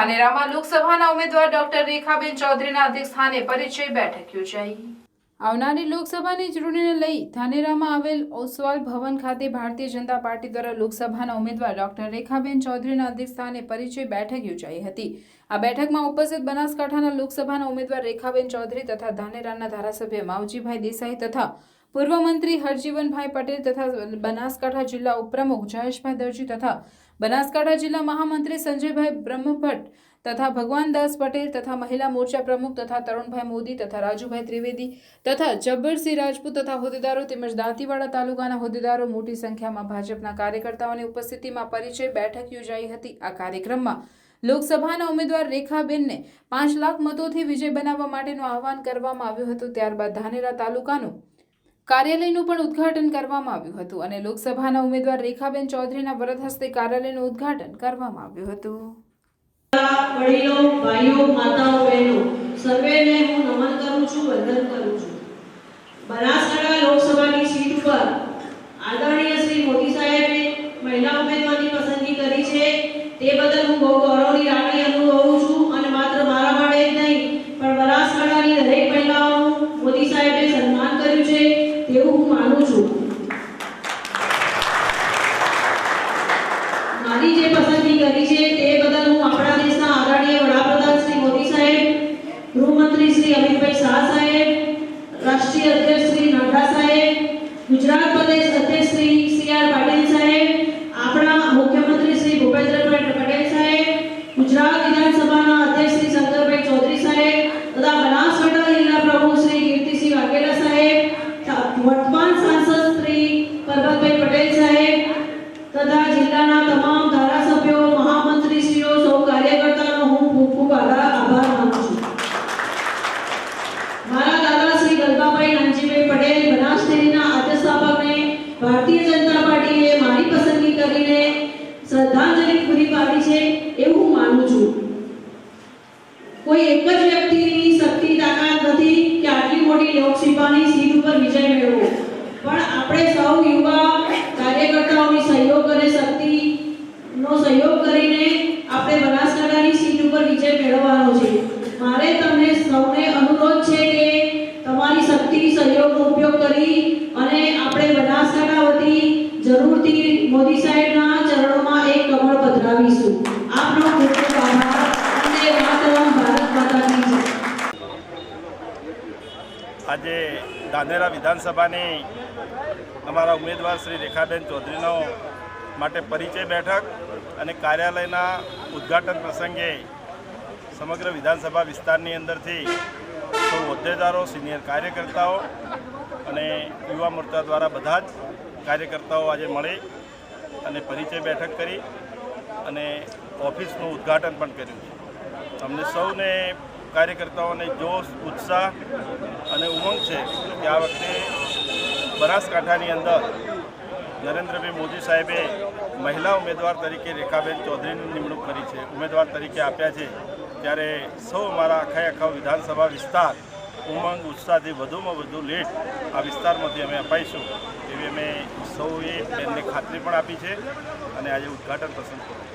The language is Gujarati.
ધાનેરામાં લોકસભાના ઉમેદવાર ડોક્ટર રેખાબેન ચૌધરીના અધ્યક્ષસ્થાને પરિચય બેઠક યોજાઈ. આવનારી લોકસભાની ચૂંટણીને લઈ ધાનેરામાં આવેલ ઓસવાલ ભવન ખાતે ભારતીય જનતા પાર્ટી દ્વારા લોકસભાના ઉમેદવાર ડોક્ટર રેખાબેન ચૌધરીના અધ્યક્ષસ્થાને પરિચય બેઠક યોજાઈ હતી. આ બેઠકમાં ઉપસ્થિત બનાસકાંઠાના લોકસભાના ઉમેદવાર રેખાબેન ચૌધરી તથા ધાનેરાના ધારાસભ્ય માવજીભાઈ દેસાઈ તથા પૂર્વ મંત્રી હરજીવનભાઈ પટેલ તથા બનાસકાંઠા જિલ્લા ઉપપ્રમુખ જયેશભાઈ દરજી તથા બનાસકાંઠા જિલ્લા મહામંત્રી સંજયભાઈ બ્રહ્મભટ્ટ તથા ભગવાનદાસ પટેલ તથા મહિલા મોરચા પ્રમુખ તથા તરુણભાઈ મોદી તથા રાજુભાઈ ત્રિવેદી તથા જબ્બરસિંહ રાજપૂત તથા હોદ્દેદારો તેમજ દાંતીવાડા તાલુકાના હોદ્દેદારો મોટી સંખ્યામાં ભાજપના કાર્યકર્તાઓની ઉપસ્થિતિમાં પરિચય બેઠક યોજાઈ હતી. આ કાર્યક્રમમાં લોકસભાના ઉમેદવાર રેખાબેનને પાંચ લાખ મતોથી વિજય બનાવવા માટેનું આહવાન કરવામાં આવ્યું હતું. ત્યારબાદ ધાનેરા તાલુકાનું કાર્યાલયનું પણ ઉદ્ઘાટન કરવામાં આવ્યું હતું અને લોકસભાના ઉમેદવાર રેખાબેન ચૌધરીના વરદ હસ્તે કાર્યાલયનું ઉદ્ઘાટન કરવામાં આવ્યું હતું. વડીલો, ભાઈઓ, માતાઓ, બહેનો, સર્વેને હું નમન કરું છું, વંદન કરું છું. બનાસકાંઠા લોકસભાની સીટ ઉપર આદરણીય શ્રી મોદી સાહેબે મહિલા ઉમેદવારની પસંદગી કરી છે. તે બદલ હું બહુ ગૌરવની લાગણી અનુભવું છું અને માત્ર મારા માટે જ નહીં પણ બનાસકાંઠાની દરેક મહિલાઓનું મોદી સાહેબે સન્માન કર્યું છે તેવું હું માનું છું મારી જે પસંદગી કરી છે તે બદલ હું આપણા દેશના આદરણીય વડાપ્રધાન શ્રી મોદી સાહેબ ગૃહમંત્રી શ્રી અમિતભાઈ શાહ સાહેબ રાષ્ટ્રીય અધ્યક્ષ શ્રી નડ્ડા સાહેબ ગુજરાત પ્રદેશ અધ્યક્ષ શ્રી સી આર પાટીલ સાહેબ, આપણા મુખ્યમંત્રી શ્રી ભૂપેન્દ્રભાઈ પટેલ સાહેબ, ગુજરાત વિધાનસભાના અધ્યક્ષ શ્રી શંકરભાઈ ચૌધરી સાહેબ, તથા બનાસકાંઠા જિલ્લા પ્રમુખ શ્રી કીર્તિસિંહ વાઘેલા સાહેબ વર્તમાન સાંસદ શ્રી પરબતભાઈ પટેલ સાહેબ તથા જિલ્લાના તમામ ધારાસભ્યો મહામંત્રીશ્રીઓ સૌ કાર્યકર્તાનો હું ખૂબ ખૂબ આભાર આભાર માનું છું મારા દાદા શ્રી ગલબાભાઈ નાનજીભાઈ પટેલ બનાસ ડેરીના આદ્ય સ્થાપકને ભારતીય જનતા પાર્ટીએ મારી પસંદગી કરીને શ્રદ્ધાંજલિ પૂરી છે એવું માનું છું. કોઈ એક જ વ્યક્તિની શક્તિ, તાકાત નથી કે આટલી મોટી લોકસભાની સીટ ઉપર વિજય મેળવવો પણ આપણે સૌ યુવા કાર્યકર્તાઓની સહયોગ અને શક્તિનો સહયોગ કરીને આપણે બનાસકાંઠાની સીટ ઉપર વિજય મેળવવાનો છે. મારે તમને સૌને અનુરોધ છે કે તમારી શક્તિ સહયોગનો ઉપયોગ કરી અને આપણે બનાસકાંઠા વતી જરૂરથી મોદી સાહેબના ચરણોમાં એક કમળ પધરાવીશું. આપનો ખૂબ ખૂબ આભાર અને માતરમ ભારત જય આજે ધાનેરા વિધાનસભાની અમારા ઉમેદવાર શ્રી રેખાબેન ચૌધરીનો માટે પરિચય બેઠક અને કાર્યાલયના ઉદ્ઘાટન પ્રસંગે સમગ્ર વિધાનસભા વિસ્તારની અંદરથી સૌ હોદ્દેદારો, સિનિયર કાર્યકર્તાઓ અને યુવા મોરચા દ્વારા બધા જ કાર્યકર્તાઓ આજે મળી. અને પરિચય બેઠક કરી અને ઓફિસનું ઉદ્ઘાટન પણ કર્યું છે. અમને સૌને કાર્યકર્તાઓને જોશ, ઉત્સાહ અને ઉમંગ છે કે આ વખતે બનાસકાંઠાની અંદર નરેન્દ્રભાઈ મોદી સાહેબે મહિલા ઉમેદવાર તરીકે રેખાબેન ચૌધરીની નિમણૂક કરી છે. ઉમેદવાર તરીકે આપ્યા છે. ત્યારે સૌ અમારા આખા આખા વિધાનસભા વિસ્તાર ઉમંગ, ઉત્સાહથી વધુમાં વધુ લેટ આ વિસ્તારમાંથી અમે અપાઈશું એવી અમે સૌએ એમને ખાતરી પણ આપી છે અને આજે ઉદ્ઘાટન પસંદ કર્યું